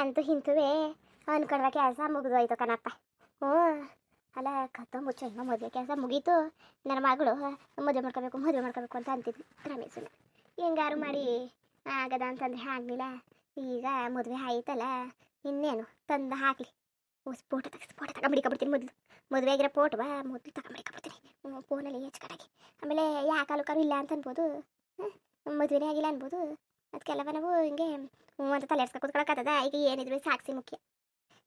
ಅಂತೂ ಹಿಂತುವೆ. ಅನ್ಕೊಂಡ್ರೆ ಕೆಲಸ ಮುಗಿದೋಯ್ತು ಕಣಪ್ಪ. ಹ್ಞೂ. ಅಲ್ಲ, ಕತ್ತ ಮುಚ್ಚ, ಇನ್ನೂ ಮದುವೆ ಕೆಲಸ ಮುಗೀತು. ನನ್ನ ಮಗಳು, ಮದುವೆ ಮಾಡ್ಕೋಬೇಕು ಮದುವೆ ಮಾಡ್ಕೋಬೇಕು ಅಂತ ಅಂತಿದ್ವಿ ರಮೇಶನ ಹೆಂಗಾರು ಮಾಡಿ? ಆಗದ ಅಂತಂದ್ರೆ ಆಗಲಿಲ್ಲ. ಈಗ ಮದುವೆ ಆಯ್ತಲ್ಲ, ಇನ್ನೇನು ತಂದು ಹಾಕಲಿ. ಸ್ಫೋಟ ತಗ, ಸ್ಫೋಟ ತಗೊಂಬಿಡ್ಕೊಬಿಡ್ತೀನಿ ಮೊದಲು. ಮದುವೆ ಆಗಿರೋ ಫೋಟೋ, ಬಾ, ಮೊದಲು ತಗೊಂಬಿಡ್ಕೊಬಿಡ್ತೀನಿ ಫೋನಲ್ಲಿ ಹೆಚ್ಚು ಆಮೇಲೆ ಯಾಕೆ ಕಾಲು ಇಲ್ಲ ಅಂತ ಅನ್ಬೋದು. ಮದುವೆನೇ ಆಗಿಲ್ಲ ಅನ್ಬೋದು. ಅದಕ್ಕೆಲ್ಲವ ನಾವು ಹಿಂಗೆ ಹ್ಞೂ ಅಂತ ತಲೆ ಎಡ್ಸ್ಕೊ ಕೂತ್ಕೊಳಕ್ಕಾಗ್ತದ ಈಗ ಏನಿದ್ರು ಸಾಕ್ಷಿ ಮುಖ್ಯ.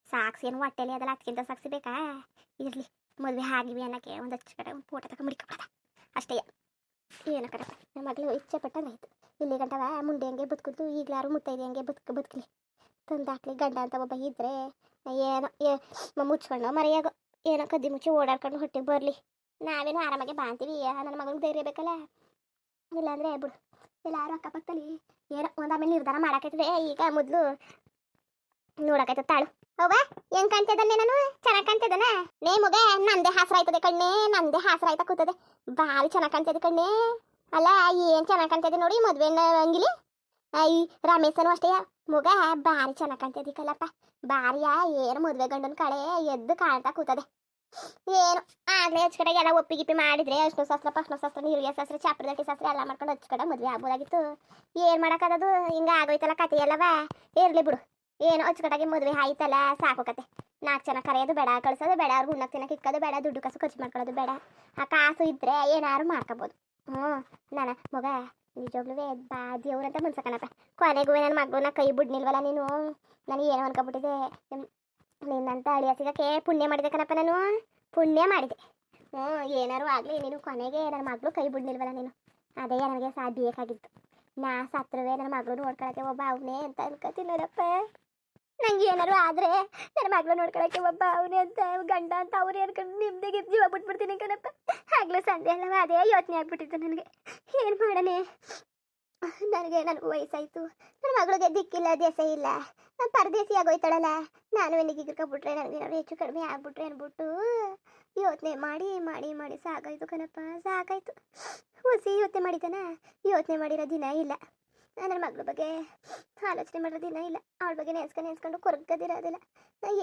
ಸಾಕ್ಷಿ ಏನು ಹೊಟ್ಟೆಲಿ ಅದೆಲ್ಲ ಅದಕ್ಕಿಂತ ಸಾಕ್ಷಿ ಬೇಕಾ? ಇರಲಿ, ಮದುವೆ ಆಗಿವಿ ಅನ್ನೋಕ್ಕೆ ಒಂದು ಹಚ್ಚ ಕಡೆ ಒಂದು ಫೋಟೋ ತಗೊಂಡು ಮುಡಿಕೊಬಿಡದ ಅಷ್ಟೇ. ಏನು ಕಡೆ ನಮ್ಮ ಮಗಳು ಇಚ್ಛೆ ಪಟ್ಟಂಗೆ ಇಲ್ಲಿ ಗಂಟವ ಮುಂದೆ ಹಂಗೆ ಬದುಕಿದ್ದು ಈಗಲಾರು ಮುತ್ತೈದೆ ಹಂಗೆ ಬದುಕು, ಬದುಕಲಿ. ತಂದು ಹಾಕ್ಲಿ ಗಂಡ ಅಂತ ಒಬ್ಬ ಇದ್ದರೆ ಏನೋ, ಏ ಮುಚ್ಕೊಂಡು ಮರೆಯಾಗ, ಏನೋ ಕದ್ದಿ ಮುಚ್ಚಿ ಓಡಾಡ್ಕೊಂಡು ಹೊಟ್ಟೆಗೆ ಬರಲಿ. ನಾವೇನು ಆರಾಮಾಗಿ ಬಾಂತೀವಿ ನನ್ನ ಮಗಳಿಗೆ ಧೈರ್ಯ ಬೇಕಲ್ಲ? ಇಲ್ಲಾಂದ್ರೆ ಬಿಡು. ಎಲ್ಲಾರು ಅಕ್ಕಪಕ್ಕದಲ್ಲಿ ಏನೋ ಒಂದ್ ಆಮೇಲೆ ನಿರ್ಧಾರ ಮಾಡಾಕೈತದೆ. ಈಗ ಮೊದಲು ನೋಡಕೈತ ತಾಳು. ಹೋಗ ಹೆಂಗ್ ಕಾಣ್ತಿದ್ದಾನೆ ನಾನು? ಚೆನ್ನಾಗಿ ಕಾಣ್ತಿದ್ದಾನ ನೇ ಮಗ, ನಂದೇ ಹಾಸ್ರ ಆಯ್ತದೆ ಕಣ್ಣೆ, ನಂದೇ ಹಾಸ್ರ ಆಯ್ತಾ ಕೂತದೆ. ಬಾರಿ ಚೆನ್ನಾಗಿ ಕಾಣ್ತದೆ ಕಣ್ಣೆ. ಅಲ್ಲ, ಏನ್ ಚೆನ್ನಾಗಿ ಕಾಣ್ತಿದೆ ನೋಡಿ, ಮದ್ವೆ ಅಂಗಿಲಿ ಈ ರಮೇಶನು ಅಷ್ಟೇ. ಮಗ, ಭಾರಿ ಚೆನ್ನಾಗಿ ಕಾಣ್ತಿದ್ದಿ ಕಲ್ಲಪ್ಪ. ಭಾರಿಯ, ಏನು ಮದ್ವೆ ಗಂಡನ ಕಳೆ ಎದ್ದು ಕಾಣ್ತಾ ಕೂತದೆ. ಏನು? ಆಗ್ಲೇ ಹಚ್ಕಡೆ ಎಲ್ಲ ಒಪ್ಪಿ ಗಿಪ್ಪಿ ಮಾಡಿದ್ರೆ ಅಷ್ಟು ಶಾಸ್ತ್ರ ಪಶ್ನ ಶಾಸ್ತ್ರ ನೀರಿಗೆ ಶಾಸ್ತ್ರ ಚಾಪ್ರದಟ್ಟಿ ಶಾಸ್ತ್ರ ಎಲ್ಲ ಮಾಡ್ಕೊಂಡು ಹಚ್ಕಡೆ ಮದುವೆ ಆಗ್ಬೋದಾಗಿತ್ತು. ಏನ್ ಮಾಡಕದು ಹಿಂಗ ಆಗೋಯ್ತಲ್ಲ ಕತೆ ಎಲ್ಲವ? ಇರ್ಲಿ ಬಿಡು. ಏನು ಹಚ್ಕಡೆಗೆ ಮದುವೆ ಆಯ್ತಲ್ಲ? ಸಾಕು ಕತೆ ನಾಲ್ಕು ಜನ ಕರೆಯೋದು ಬೇಡ, ಕಳ್ಸೋದು ಬೇಡ ಅವ್ರಿಗೆ ಉಣ್ಣಕ್ಕೆ ತಿನ್ನಕ್ಕೆ ಇಕ್ಕೋದು ಬೇಡ, ದುಡ್ಡು ಕಾಸು ಖರ್ಚು ಮಾಡ್ಕೊಳ್ಳೋದು ಬೇಡ. ಆ ಕಾಸು ಇದ್ರೆ ಏನಾರು ಮಾಡ್ಕೋಬೋದು. ಹ್ಞೂ. ನಾನು, ಮಗ ನಿಜವಾಗ್ಲೂ ಬಾ, ದೇವ್ರಂತ ಮನ್ಸಕಣಪ್ಪ ಕೊನೆಗೂ ನನ್ನ ಮಗುನ ಕೈ ಬಿಡ್ನಿಲ್ವಲ್ಲ ನೀನು? ನನಗೆ ಏನೋ ಅನ್ಕೊಬಿಟ್ಟಿದೆ ನಿನ್ನಂತ ಅಳಿಯ ಸಿಗಕ್ಕೆ ಪುಣ್ಯ ಮಾಡಿದೆ ಕಣಪ್ಪ ನಾನು. ಪುಣ್ಯ ಮಾಡಿದೆ. ಹ್ಞೂ, ಏನಾರು ಆಗಲಿ, ನೀನು ಕೊನೆಗೆ ನನ್ನ ಮಗಳು ಕೈ ಬಿಡ್ನಿಲ್ವಲ್ಲ ನೀನು. ಅದೇ ನನಗೆ ಸಾ ಬೇಕಾಗಿತ್ತು ನಾ ಸತ್ರವೇ ನನ್ನ ಮಗಳು ನೋಡ್ಕೊಳಕ್ಕೆ ಒಬ್ಬ ಅವನೇ ಅಂತ ಅನ್ಕೋತೀನಪ್ಪ ನಂಗೆ ಏನಾರು ಆದರೆ ನನ್ನ ಮಗಳು ನೋಡ್ಕೊಳಕ್ಕೆ ಒಬ್ಬ ಅವನೇ ಅಂತ, ಗಂಡ ಅಂತ ಅವ್ರು ಅನ್ಕೊಂಡು ನಿಮ್ದಿಗೆ ಜೀವ ಬಿಟ್ಬಿಡ್ತೀನಿ ಕಣಪ್ಪ. ಆಗ್ಲೂ ಸಂಜೆ ಅಲ್ಲವ? ಅದೇ ಯೋಚನೆ ಆಗ್ಬಿಟ್ಟಿತ್ತು ನನಗೆ. ಏನು ಮಾಡನೆ ನನಗೆ ನನಗೂ ವಯಸ್ಸಾಯ್ತು. ನನ್ನ ಮಗಳಿಗೆ ದಿಕ್ಕಿಲ್ಲ ದೇಶ ಇಲ್ಲ. ನಾನು ಪರದೇಸಿ ಆಗೋಯ್ತಾಳಲ್ಲ. ನಾನು ನನಗೆ ಏನಾದ್ರು ಹೆಚ್ಚು ಕಡಿಮೆ ಆಗ್ಬಿಟ್ರೆ ಅಂದ್ಬಿಟ್ಟು ಯೋಚನೆ ಮಾಡಿ ಮಾಡಿ ಮಾಡಿ. ಸಾಕಾಯ್ತು ಕಣಪ್ಪ, ಸಾಕಾಯ್ತು. ಹುಸಿ ಯೋಚನೆ ಮಾಡಿದ್ದಾನ? ಯೋಚನೆ ಮಾಡಿರೋ ದಿನ ಇಲ್ಲ. ನನ್ನ ಮಗಳ ಬಗ್ಗೆ ಆಲೋಚನೆ ಮಾಡಿರೋ ದಿನ ಇಲ್ಲ. ಅವಳ ಬಗ್ಗೆ ನೆನ್ಸ್ಕೊಂಡು ನೆನ್ಸ್ಕೊಂಡು ಕೊರಗದಿರೋದಿಲ್ಲ.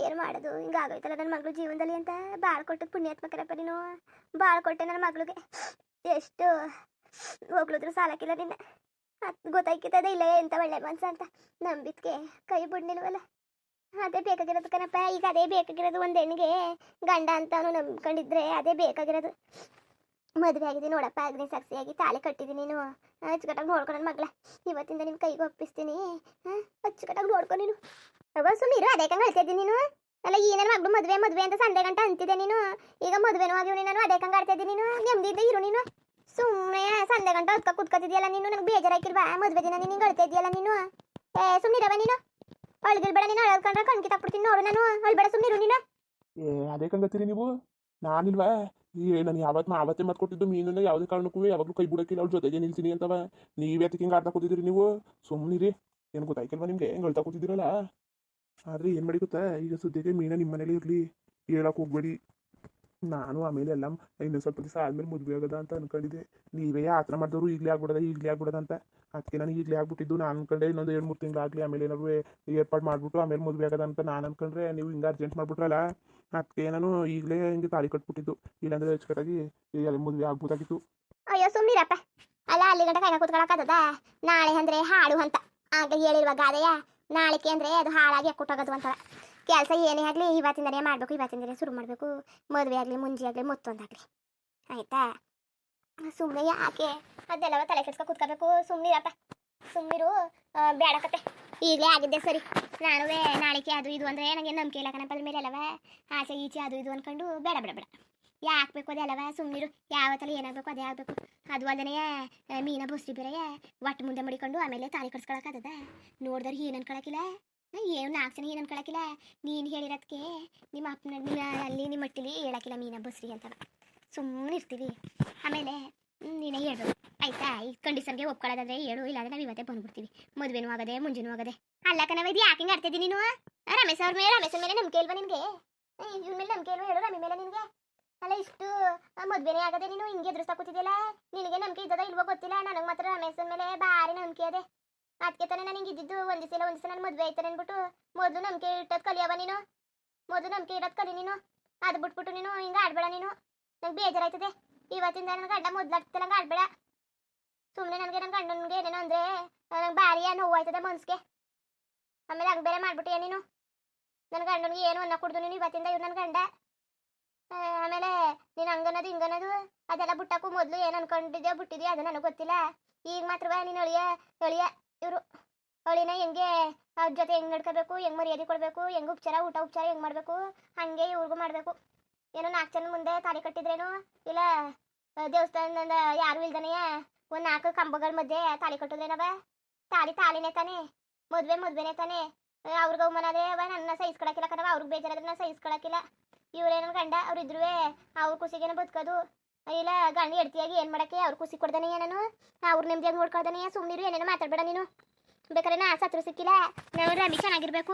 ಏನು ಮಾಡೋದು? ಹಿಂಗಾಗೋಯ್ತಲ್ಲ ನನ್ನ ಮಗಳು ಜೀವನದಲ್ಲಿ ಅಂತ? ಭಾಳ ಕೊಟ್ಟದ್ದು ಪುಣ್ಯಾತ್ಮಕರಪ್ಪ ನೀನು. ಭಾಳ ಕೊಟ್ಟೆ ನನ್ನ ಮಗಳಿಗೆ. ಎಷ್ಟು ಹೋಗ್ಲಿದ್ರು ಸಾಲಕ್ಕಿಲ್ಲ ನಿನ್ನ. ಗೊತ್ತಾಯ್ಕಿತದೆ ಇಲ್ಲ ಎಂತ ಒಳ್ಳೆ ಮನ್ಸ ಅಂತ ನಂಬಿದ್ಕೆ ಕೈ ಬಿಡ್ನಿಲ್ವಲ್ಲ ಅದೇ ಬೇಕಾಗಿರೋದು ಕಣಪ್ಪ, ಈಗ ಅದೇ ಬೇಕಾಗಿರೋದು ಒಂದು ಹೆಣ್ಣಿಗೆ ಗಂಡ ಅಂತ ಅವನು ನಂಬ್ಕೊಂಡಿದ್ರೆ ಅದೇ ಬೇಕಾಗಿರೋದು. ಮದುವೆ ಆಗಿದೆ ನೋಡಪ್ಪ, ಅಗ್ನಿ ಸಾಕ್ಷಿಯಾಗಿ ತಾಳಿ ಕಟ್ಟಿದ್ದೀನಿ ನೀನು. ಅಚ್ಚುಕಟ್ಟಾಗಿ ನೋಡ್ಕೊಂಡು ಮಗಳ. ಇವತ್ತಿಂದ ನಿಮ್ಮ ಕೈಗೆ ಒಪ್ಪಿಸ್ತೀನಿ. ಅಚ್ಚುಕಟ್ಟಾಗಿ ನೋಡ್ಕೊ ನೀನು. ಅವ ಸುಮ್ಮೀರು ಅದೇ ಕಂಗೆ ಅಳ್ತಿದ್ದೀನಿ ನೀನು. ಅಲ್ಲ, ಈ ನನ್ನ ಮಗಳು ಮದುವೆ ಮದುವೆ ಅಂತ ಸಂದೆ ಗಂಟ ಅಂತಿದ್ದೆ ನೀನು. ಈಗ ಮದುವೆನೂ ಆಗಿವ್ ನೀನು ಅದೇ ಕಂಗೆ ಆಡ್ತಿದ್ದೀನಿ ನೀನು. ನೆಮ್ಮದಿದ್ದ ಇರು ನೀನು. ಸುಮ್ಮನೆ ಸಂಡೆ ಗಂಟ ಹೊತ್ಕ ಕುತ್ಕೋತಿದ್ಯಲ್ಲ ನೀನು? ನನಗೆ ಬೇಜಾರಾಕಿಲ್ವಾ ಮದುವೆ ದಿನ ನೀನು ಹಿಂಗೆ ಇದೆಯಲ್ಲ ನೀನು? ಏ ಸುಮ್ಮನಿರವ ನೀನು? ಅಳ್ಗಿಲ್ ಬೇಡ ನೀನು, ಅಳ್ಕೊಂಡ್ರೆ ಕಣ್ಕಿ ತಕ್ಬಿಡ್ತೀನಿ ನೋಡು ನಾನು. ಅಳ್ಬೇಡ ಸುಮ್ಮನಿರು ನೀನು. ಏ, ಅದೇ ಕಂಗತ್ತೀರಿ ನೀವು? ನಾನಿಲ್ವಾ? ಏ, ನಾನು ಯಾವತ್ತು ಆವತ್ತೇ ಮಾಡ್ಕೊಟ್ಟಿದ್ದು ಮೀನನ್ನ ಯಾವುದೇ ಕಾರಣಕ್ಕೂ ಯಾವಾಗಲೂ ಕೈ ಬಿಡಕ್ಕಿಲ್ಲ ಅವ್ರ ಜೊತೆಗೆ ನಿಲ್ತೀನಿ ಅಂತವ. ನೀವೇ ಅದಕ್ಕೆ ಹಿಂಗೆ ಆಡ್ತಾ ಕೂತಿದ್ದೀರಿ ನೀವು? ಸುಮ್ಮನಿರಿ ಏನು ಗೊತ್ತಾಯ್ಕಲ್ವಾ ನಿಮಗೆ? ಹೆಂಗೆ ಹೇಳ್ತಾ ಕೂತಿದ್ದೀರಲ್ಲ? ಆದರೆ ಏನು ಮಾಡಿ ಗೊತ್ತಾ ಈಗ ಸುದ್ದಿಗೆ ಮೀನ ನಿಮ್ಮ ಮನೇಲಿ ಇರಲಿ. ಹೇಳಕ್ಕೆ ಹೋಗ್ಬೇಡಿ. ನಾನು ಆಮೇಲೆ ಎಲ್ಲ ಇನ್ನೊಂದು ಸ್ವಲ್ಪ ದಿವಸ ಆದ್ಮೇಲೆ ಮದುವೆ ಆಗದ ಅಂತ ಅನ್ಕೊಂಡಿದ್ದೆ. ನೀವೇ ಆ ಥರ ಮಾಡಿದವರು ಈಗಲೇ ಆಗ್ಬಿಡದ ಈಗಲೇ ಆಗ್ಬಿಡದ ಅಂತ. ಅದಕ್ಕೆ ನಾನು ಈಗಲೇ ಆಗ್ಬಿಟ್ಟಿದ್ದು. ನಾನು ಅನ್ಕೊಂಡೆ ಇನ್ನೊಂದು ಎರಡು ಮೂರು ತಿಂಗಳಾಗಲಿ ಆಮೇಲೆ ಏನಾದ್ರು ಏರ್ಪಾಡು ಮಾಡಿಬಿಟ್ಟು ಆಮೇಲೆ ಮದುವೆ ಆಗದ ಅಂತ ನಾನು ಅನ್ಕೊಂಡ್ರೆ ನೀವು ಹಿಂಗೆ ಅರ್ಜೆಂಟ್ ಮಾಡ್ಬಿಟ್ರಲ್ಲ, ಅದಕ್ಕೆ ನಾನು ಈಗಲೇ ಹಿಂಗೆ ತಾಳಿ ಕಟ್ಬಿಟ್ಟಿದ್ದು. ಇಲ್ಲಾಂದ್ರೆ ಅಚ್ಚುಕಟ್ಟಾಗಿ ಎಲ್ಲ ಮದುವೆ ಆಗ್ಬೋದಾಗಿತ್ತು. ಅಯ್ಯೋ ಸುಮ್ಮನಿರಪ್ಪ ಅಲ್ಲ, ಅಲ್ಲಿ ಗಂಟ ಕೈಗ ಕೂತ್ಕೊಳಕ್ಕಾಗದ ನಾಳೆ ಅಂದ್ರೆ ಹಾಡು ಅಂತ. ಆಗ ಹೇಳಿರುವ ಗಾದೆಯ? ನಾಳೆಗೆ ಅಂದ್ರೆ ಅದು ಹಾಳಾಗಿ ಕೊಟ್ಟೋಗೋದು ಅಂತಾರ ಕೆಲಸ ಏನೇ ಆಗಲಿ ಇವತ್ತಿಂದನೇ ಮಾಡಬೇಕು, ಇವತ್ತಿಂದನೇ ಶುರು ಮಾಡಬೇಕು. ಮದುವೆ ಆಗಲಿ, ಮುಂಜಿ ಆಗಲಿ ಮತ್ತೊಂದಾಗಲಿ ಆಯ್ತಾ? ಸುಮ್ಮನೆ ಯಾಕೆ? ಅದೆಲ್ಲವ ತಲೆ ಕೆಡ್ಸ್ಕೊ ಕೂತ್ಕೋಬೇಕು. ಸುಮ್ಮನಿರಪ್ಪ ಸುಮ್ಮನಿರು ಕತೆ. ಈಗಲೇ ಆಗಿದ್ದೆ ಸರಿ. ನಾನುವೇ ನಾಳೆಗೆ ಅದು ಇದು ಅಂದರೆ ನನಗೆ ನಂಬಿಕೆ ಇಲ್ಲ ಕಣಪ್ಪ ಅದ್ರ ಮೇಲೆ ಅಲ್ಲವ ಆಚೆ ಈಚೆ ಅದು ಇದು ಅಂದ್ಕೊಂಡು ಬೇಡ ಬೇಡ ಬೇಡ. ಯಾಕೆ ಬೇಕು ಅದೆಲ್ಲವ ಸುಮ್ಮನಿರು ಯಾವತ್ತಲ್ಲ ಏನಾಗಬೇಕು ಅದೇ ಆಗಬೇಕು. ಅದು ಅದನ್ನೇ ಮೀನ ಬಸ್ರಿ ಬೇರೆಯೇ ಒಟ್ಟು ಮುಂದೆ ಮಡಿಕೊಂಡು ಆಮೇಲೆ ತಾಳಿ ಕಡ್ಸ್ಕೊಳಕ್ಕಾಗದ ನೋಡಿದ್ರೆ ಏನು ಅನ್ಕೊಳಕಿಲ್ಲ ಏನು ಜನ ಏನು ಅನ್ಕೊಳಕಿಲ್ಲ ನೀನು ಹೇಳಿರೋದಕ್ಕೆ ನಿಮ್ಮ ಅಪ್ಪನ ನಿಮ್ಮ ಅಲ್ಲಿ ನಿಮ್ಮ ಮಟ್ಟಿಲಿ ಹೇಳಕ್ಕಿಲ್ಲ ಮೀನ ಬಸ್ರಿ ಅಂತ. ಸುಮ್ಮನೆ ಇರ್ತೀವಿ. ಆಮೇಲೆ ನೀನೇ ಹೇಳು ಆಯ್ತಾ? ಈ ಕಂಡೀಷನ್ಗೆ ಒಪ್ಕೊಳ್ಳೋದಾದ್ರೆ ಹೇಳು, ಇಲ್ಲಾಂದ್ರೆ ನಾವು ಇವತ್ತೇ ಬಂದ್ಬಿಡ್ತೀವಿ. ಮದುವೆನೂ ಆಗದೆ, ಮುಂಜಾನೂ ಆಗದೆ. ಅಲ್ಲ ಕಣವ ಇದು ಯಾಕೆ ಆಡ್ತಿದ್ದೀನಿ ನೀನು? ರಮೇಶ್ ಅವ್ರ ಮೇಲೆ ರಮೇಶ್ ಮೇಲೆ ನಂಬಿಕೆ ಇಲ್ವಾ ನಿನಗೆ? ಇವ್ರ ಮೇಲೆ ನಂಬಿಕೆ ಇಲ್ವಾ? ಹೇಳು ರಮಿ ಮೇಲೆ ನಿನಗೆ. ಅಲ್ಲ, ಇಷ್ಟು ಮದುವೆನೇ ಆಗದೆ ನೀನು ಹಿಂಗೆ ಎದುರಿಸ್ತಾ ಕೂತಿದ್ದಿಲ್ಲ ನಿನಗೆ ನಂಬಿಕೆ ಇದ್ದದ ಇಲ್ವೋ ಗೊತ್ತಿಲ್ಲ? ನನಗೆ ಮಾತ್ರ ರಮೇಶನ್ ಮೇಲೆ ಭಾರಿ ನಂಬಿಕೆ ಅದೇ ಅದಕ್ಕೆ ತಾನೇ ನಾನು ಇದ್ದಿದ್ದು ಒಂದು ಸಲ ಒಂದು ನಾನು ಮದುವೆ ಆಯ್ತಾನೆ ಅಂದ್ಬಿಟ್ಟು ಮೊದಲು ನಂಬಿಕೆ ಇಟ್ಟದ್ ಕಲಿಯವ ನೀನು. ಮೊದಲು ನಂಬಿಕೆ ಇಡೋದು ಕಲಿ ನೀನು. ಅದು ಬಿಟ್ಬಿಟ್ಟು ನೀನು, ಹಿಂಗೆ ಆಡ್ಬೇಡ ನೀನು. ನಂಗೆ ಬೇಜಾರಾಯ್ತದೆ. ಇವತ್ತಿಂದ ನನ್ನ ಗಂಡ ಮೊದ್ಲಾಗ್ತದೆ ನಂಗೆ ಆಡ್ಬೇಡ. ಸುಮ್ಮನೆ ನನಗೆ ನನ್ನ ಗಂಡನಿಗೆ ಏನೇನೋ ಅಂದರೆ ನಂಗೆ ಭಾರಿ ನೋವು ಆಯ್ತದೆ ಮನ್ಸಿಗೆ. ಆಮೇಲೆ ಹಂಗೆ ಬೇರೆ ಮಾಡ್ಬಿಟ್ಟಿಯ ನೀನು? ನನ್ನ ಗಂಡನಿಗೆ ಏನು ಅನ್ನ ಕುಡ್ದು ನೀನು ಇವತ್ತಿಂದ ಇವ್ರು ನನ್ನ ಗಂಡ? ಆಮೇಲೆ ನೀನು ಹಂಗನ್ನೋದು ಹಿಂಗನ್ನೋದು ಅದೆಲ್ಲ ಬಿಟ್ಟಕ್ಕೂ ಮೊದಲು ಏನು ಅನ್ಕೊಂಡಿದ್ಯಾ, ಬಿಟ್ಟಿದ್ಯಾ ಅದು ನನಗೆ ಗೊತ್ತಿಲ್ಲ. ಈಗ ಮಾತ್ರವ ನೀನು ಅಳಿಯ ಅಳಿಯ. ಇವರು ಅವಳಿನ ಹೆಂಗೆ ಅವ್ರ ಜೊತೆ ಹೆಂಗೆ ನಡ್ಕೋಬೇಕು, ಹೆಂಗೆ ಮರ್ಯಾದೆ ಕೊಡಬೇಕು, ಹೆಂಗೆ ಉಪಚಾರ, ಊಟ ಉಪಚಾರ ಹೆಂಗೆ ಮಾಡಬೇಕು, ಹಂಗೆ ಇವ್ರಿಗೂ ಮಾಡಬೇಕು. ಏನೋ ನಾಲ್ಕು ಜನ ಮುಂದೆ ತಾಳಿ ಕಟ್ಟಿದ್ರೇನು, ಇಲ್ಲ ದೇವಸ್ಥಾನದ ಯಾರು ಇಲ್ದನೆಯ ಒಂದು ನಾಲ್ಕು ಕಂಬಗಳ ಮಧ್ಯೆ ತಾಳಿ ಕಟ್ಟಿದ್ರೇನವ ತಾಳಿ ತಾಳಿನೇ ತಾನೇ, ಮದುವೆ ಮದುವೆನೇ ತಾನೇ. ಅವ್ರಿಗೆ ಅವಮಾನ ಅದೇ ಅವ ನನ್ನ ಸಹಿಸ್ಕೊಳಕಿಲ್ಲ ಕಣವ ಅವ್ರಿಗೆ ಬೇಜಾರಾದ್ರೆ ನಾನು ಸಹಿಸ್ಕೊಳಕಿಲ್ಲ. ಇವ್ರೇನ ಗಂಡ ಅವ್ರಿದ್ರು ಅವ್ರ ಖುಷಿಗೇನ ಬದುಕೋದು. ಇಲ್ಲ ಗಂಡ ಎಡ್ತಿಯಾಗಿ ಏನು ಮಾಡಕ್ಕೆ? ಅವ್ರು ಖುಷಿ ಕೊಡ್ದಾನೆ ನಾನು? ಅವ್ರು ನೆಮ್ಮದಿಯಾಗಿ ನೋಡ್ಕೊಳ್ದಾನೆ ಸುಮ್ಮನಿರು ಏನೇನೋ ಮಾತಾಡ್ಬೇಡ ನೀನು. ಬೇಕಾದ್ರೆ ನಾ ಸತ್ರು ಸಿಕ್ಕಿಲ್ಲ ನಾವು ರಮಿ ಚೆನ್ನಾಗಿರ್ಬೇಕು.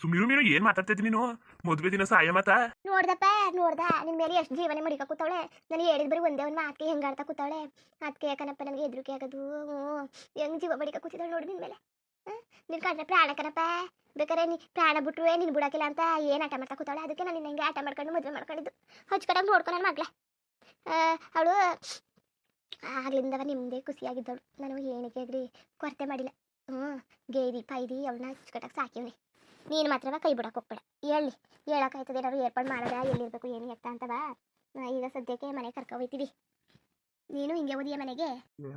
ಸುಮ್ಮಿರು ಮೀನು ಏನ್ ಮಾತಾಡ್ತಿದ್ದಿ ನೀನು? ಮದುವೆ ದಿನ ಸಾಯ ಮಾತಾ? ನೋಡ್ದಪ್ಪ ನೋಡ್ದ. ನಿನ್ ಮೇಲೆ ಎಷ್ಟು ಜೀವನ ಮಡಿಕ ಕೂತವಳೆ. ನನಗೆ ಹೇಳಿದ್ ಬರೀ ಒಂದೇ ಒಂದು ಮಾತಿ ಹೆಂಗೆ ಆಡ್ತಾ ಕೂತವಳೆ. ಅದಕ್ಕೆ ಯಾಕನಪ್ಪ ನನಗೆ ಹೆದರಿಕೆ ಆಗೋದು? ಹೆಂಗ್ ಜೀವ ಮಡಿಕ ಕೂತಿದ್ದಾಳೆ ನೋಡಿ ನಿನ್ ಮೇಲೆ. ನಿನ್ ಕಂಡ್ರೆ ಪ್ರಾಣ ಕನಪ್ಪ ಬೇಕಾರೆ ನೀ ಪ್ರಾಣ ಬಿಟ್ರುವೆ ನೀನು ಬಿಡಾಕಿಲ್ಲ ಅಂತ ಏನು ಆಟ ಮಾಡ್ತಾ ಕೂತವಳೆ? ಅದಕ್ಕೆ ನಾನು ಹಿಂಗೆ ಆಟ ಮಾಡ್ಕೊಂಡು ಮದುವೆ ಮಾಡ್ಕೊಂಡಿದ್ದು. ಹಚ್ಕಡಂಗೆ ನೋಡ್ಕೊಂಡು ನನ್ನ ಮಗ್ಳೆ. ಅವಳು ಆಗ್ಲಿಂದವ ನಿಮ್ಮದೇ ಖುಷಿಯಾಗಿದ್ದವಳು ನಾನು ಏನಕ್ಕೆ ಆಗ್ರಿ ಕೊರತೆ ಮಾಡಿಲ್ಲ. ಹ್ಞೂ ಗೇದಿ ಪೈದಿ ಅವಳನ್ನ ಹಚ್ಕಟಾಗಿ ಸಾಕಿವ್ನಿ. ನೀನು ಮಾತ್ರ ಕೈ ಬಿಡಕ್ಕೆ ಹೋಗ್ಬೇಡ. ಹೇಳಿ ಹೇಳಕ್ಕಾಯ್ತದೆ ಏನಾದ್ರು ಏರ್ಪಾಡು ಮಾಡೋದ? ಎಲ್ಲಿರ್ಬೇಕು ಏನು ಎತ್ತ ಅಂತವ? ಈಗ ಸದ್ಯಕ್ಕೆ ಮನೆ ಕರ್ಕೊ ಹೋಯ್ತೀವಿ. ನೀನು ಹಿಂಗೆ ಓದಿಯ ಮನೆಗೆ?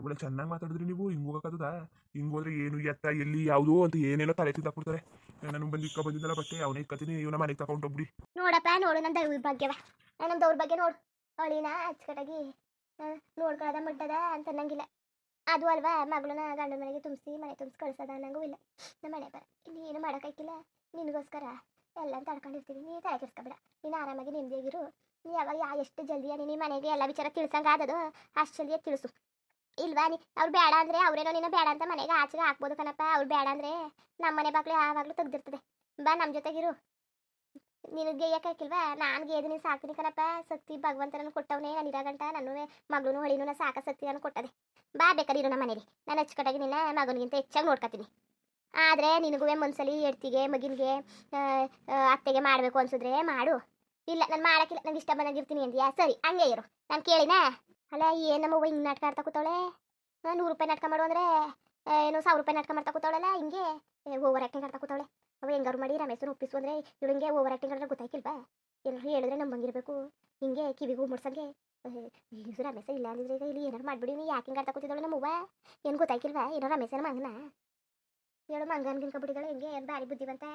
ಅವಳು ಚೆನ್ನಾಗಿ ಮಾತಾಡಿದ್ರಿ ನೀವು. ಹಿಂಗ ಹೋಗಕ್ಕದ ಹಿಂಗ್ ಹೋದ್ರೆ ಏನು ಎತ್ತ ಎಲ್ಲಿ ಯಾವುದು ಅಂತ ಏನೇನೋ ತಲೆ ತಿಂದಾಕ್ಬಿಡ್ತಾರೆ ನಾನು ಬಂದು ಇಕ್ಕ ಬಂದಿದ್ದಲ್ಲ ಬಟ್ಟೆ ಅವನೇ ಇಕ್ಕತೀನಿ ಇವನ ಮನೆಗೆ ತಗೊಂಡೋಗ್ಬಿಡಿ ನೋಡಪ್ಪ ನೋಡು. ನನ್ನ ದೌರ್ಭಾಗ್ಯವ. ನನ್ನ ದೌರ್ಭಾಗ್ಯ ನೋಡು. ಅವಳಿನ ಅಚ್ಚುಕಟ್ಟಾಗಿ ನೋಡ್ಕೊಳ್ಳೋದ ಮುಟ್ಟದ ಅಂತ ಅನ್ನಂಗಿಲ್ಲ. ಅದು ಅಲ್ವಾ, ಮಗಳನ್ನ ಗಂಡನ ಮನೆಗೆ ತುಂಬಿಸಿ, ಮನೆ ತುಂಬಿಸಿ ಕಳ್ಸೋದ ಅನ್ನಂಗೂ ಇಲ್ಲ. ನಮ್ಮ ಮನೆ ಬರ ಇನ್ನೇನು ಮಾಡೋಕ್ಕಾಗಿಲ್ಲ ನಿನಗೋಸ್ಕರ ಎಲ್ಲ ತಡ್ಕೊಂಡಿರ್ತೀವಿ. ನೀ ತಲೆ ಕೆಡ್ಸ್ಕೊಬೇಡ. ನೀನು ಆರಾಮಾಗಿ ನಿಮ್ದೇಗಿರು ನೀ ಯಾವಾಗ ಯಾ, ಎಷ್ಟು ಜಲ್ದಿಯ ನೀನು ಮನೆಗೆ ಎಲ್ಲ ವಿಚಾರ ತಿಳ್ಸಂಗೆ ಆದದು ಅಷ್ಟು ಜಲ್ದಿ ತಿಳಿಸು. ಇಲ್ವಾ ನೀ, ಅವ್ರು ಬೇಡ ಅಂದರೆ ಅವರೇನೋ ನೀನು ಬೇಡ ಅಂತ ಮನೆಗೆ ಆಚೆಗೆ ಹಾಕ್ಬೋದು ಕಣಪ್ಪ. ಅವ್ರು ಬೇಡ ಅಂದರೆ ನಮ್ಮ ಮನೆ ಬಾಗ್ಲು ಯಾವಾಗಲೂ ತೆಗ್ದಿರ್ತದೆ. ಬಾ ನಮ್ಮ ಜೊತೆಗಿರು. ನಿನಗೆ ಯಾಕಿಲ್ವಾ ನಾನು ನೀನು ಸಾಕ್ತೀನಿ ಕಣಪ್ಪ. ಸತ್ತಿ ಭಗವಂತ ನನ್ನ ಕೊಟ್ಟವನೇ, ನಾನು ಇರಾಗಂಟ ನನ್ನ ಮಗಳೂ ಹೊಳಿನೂ ನಾ ಸಾಕ ಸತ್ತಿ ನಾನು ಕೊಟ್ಟದೆ. ಬಾ ಬೇಕಾದ್ರೆ ಇರೋ ನಮ್ಮ ಮನೇಲಿ. ನಾನು ಅಚ್ಚುಕಟ್ಟಾಗಿ ನಿನ್ನ ಮಗನಿಗಿಂತ ಹೆಚ್ಚಾಗಿ ನೋಡ್ಕೊತೀನಿ ಆದರೆ ನಿನಗೂ ಒಂದ್ಸಲಿ ಎಡ್ತಿಗೆ ಮಗಿನಿಗೆ ಅತ್ತೆಗೆ ಮಾಡಬೇಕು ಅನ್ಸಿದ್ರೆ ಮಾಡು. ಇಲ್ಲ, ನಾನು ಮಾಡೋಕ್ಕಿಲ್ಲ, ನಂಗೆ ಇಷ್ಟ ಬಂದಾಗಿರ್ತೀನಿ ಅಂದ್ಯಾ? ಸರಿ, ಹಂಗೆ ಇರು. ನಾನು ಕೇಳಿನಾ? ಅಲ್ಲ ಏನು ನಮ್ಮವ್ವ ಹಿಂಗೆ ನಾಟಕ ಆಡ್ತಾ ಕೂತಾವಳೆ? ನೂರು ರೂಪಾಯಿ ನಾಟಕ ಮಾಡು ಅಂದರೆ ಏನು ಸಾವಿರ ರೂಪಾಯಿ ನಾಟಕ ಮಾಡ್ತಾ ಕೂತಾವಳಲ್ಲ ಹಿಂಗೆ? ಓವರ್ ಆ್ಯಕ್ಟಿಂಗ್ ಆಡ್ತಾ ಕೂತಾವಳೆ. ಅವ ಹೆಂಗಾರು ಮಾಡಿ ರಮೇಶನ ಒಪ್ಪಿಸು ಅಂದರೆ ಇವಳು ಹಿಂಗೆ ಓವರ್ ಆ್ಯಕ್ಟಿಂಗ್ ಅಂದ್ರೆ ಗೊತ್ತಾಯ್ಕಿಲ್ವಾ? ಏನಾರು ಹೇಳಿದ್ರೆ ನಂಬಂಗಿರ್ಬೇಕು ಹಿಂಗೆ ಕಿವಿಗೂ ಮುಡ್ಸಂಗೆ. ಇದು ರಮೇಶ ಇಲ್ಲ ಅಂದಿದ್ರೆ ಈಗ ಇಲ್ಲಿ ಏನಾರು ಮಾಡ್ಬಿಡಿ, ನೀ ಯಾಕೆ ಹಿಂಗೆ ಆಡ್ತಾ ಕೂತಿದ್ದಾಳೆ ನಮ್ಮವ್ವ ಏನು ಗೊತ್ತಾಯ್ಕಿಲ್ವಾ? ಏನೋ ರಮೇಶನ ಮಂಗನ? ಹೇಳು ಮಂಗ ಅನ್ಕೊಂಡ್ಬಿಟ್ಟಿದ್ದಾಳೆ ಹಿಂಗೆ, ಏನು ಭಾರಿ ಬುದ್ಧಿವಂತ.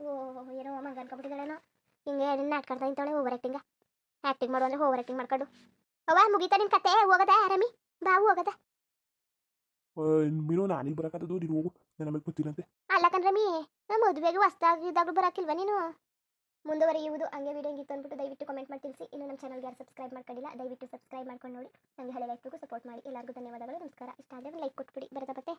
ಓ, ಏನೋ ಮಂಗ ಅನ್ಕೊಂಡ್ಬಿಟ್ಟಿದ್ದಾಳೇನೋ. ಹಿಂಗೆ ನಾಟಕ ಆಡ್ತಾ ನಿಂತಾಳೆ ಓವರ್ ಆ್ಯಕ್ಟಿಂಗ ಆ್ಯಕ್ಟಿಂಗ್ ಮಾಡು ಅಂದರೆ ಓವರ್ ಆ್ಯಕ್ಟಿಂಗ್ ಮಾಡ್ಕೊಂಡು. ಅವ್ವ, ಮುಗೀತಾ ನಿನ್ನ ಕತೆ? ಹೋಗದ ರಮಿ? ಬಾವು ಹೋಗದ. ಮೀನು ನಾನೀಗ ಬರಕತ್ತದು ನೀನು ಹೋಗು ನನ್ನ ಗೊತ್ತಿರಂತೆ ಅಲ್ಲ ಕಣ್ರಮಿ ನಮ್ಮ ಮದುವೆಗೆ ಹೊಸ್ದಾಗಿದ್ದಾಗಲೂ ಬರೋಕ್ಕಿಲ್ವ ನೀನು ಮುಂದುವರಿಯುವುದು ಹಂಗೆ ವಿಡಿಯೋ ಹಿಂಗಿತ್ತು ಅಂದ್ಬಿಟ್ಟು ದಯವಿಟ್ಟು ಕಮೆಂಟ್ ಮಾಡಿ ತಿಳಿಸಿ ಇನ್ನು ನಮ್ಮ ಚಾನಲ್ಗೆ ಯಾರು ಸಬ್ಸ್ಕ್ರೈಬ್ ಮಾಡ್ಕೊಂಡಿಲ್ಲ ದಯವಿಟ್ಟು ಸಬ್ಸ್ಕ್ರೈಬ್ ಮಾಡ್ಕೊಂಡು ನೋಡಿ ನನಗೆ ಹಳೆ ಲೈಫ್ಗೂ ಸಪೋರ್ಟ್ ಮಾಡಿ ಎಲ್ಲರಿಗೂ ಧನ್ಯವಾದಗಳು ನಮಸ್ಕಾರ ಇಷ್ಟ ಆದರೆ ಲೈಕ್ ಕೊಟ್ಬಿಡಿ ಬರತಾ ಬತ್ತೆ